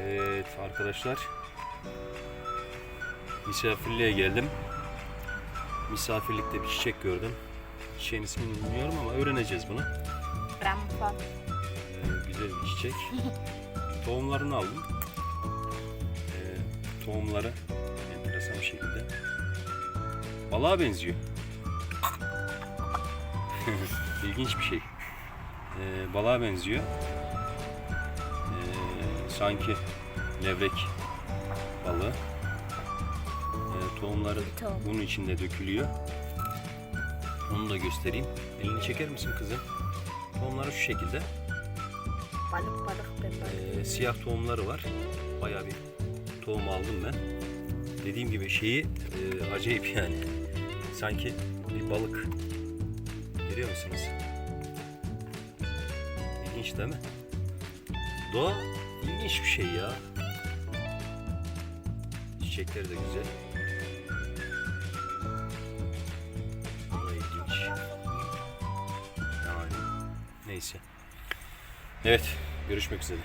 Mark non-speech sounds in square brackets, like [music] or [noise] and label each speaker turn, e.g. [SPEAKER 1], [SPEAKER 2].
[SPEAKER 1] Evet arkadaşlar. Misafirliğe geldim. Misafirlikte bir çiçek gördüm. Çiçeğin ismini bilmiyorum ama öğreneceğiz bunu.
[SPEAKER 2] Rampon.
[SPEAKER 1] Ee, güzel bir çiçek. [laughs] Tohumlarını aldım. Ee, tohumları enteresan bir şekilde. Balığa benziyor. [laughs] İlginç bir şey. Ee, balığa benziyor. Sanki levrek balığı. Ee, tohumları
[SPEAKER 2] Tohum.
[SPEAKER 1] bunun içinde dökülüyor. Onu da göstereyim. Elini çeker misin kızım? Tohumları şu şekilde.
[SPEAKER 2] Balık balık balık.
[SPEAKER 1] Ee, siyah tohumları var. Bayağı bir tohum aldım ben. Dediğim gibi şeyi e, acayip yani. Sanki bir balık. Görüyor musunuz? İlginç değil mi? Doğa ilginç bir şey ya. Çiçekleri de güzel. Da ilginç. Yani neyse. Evet, görüşmek üzere.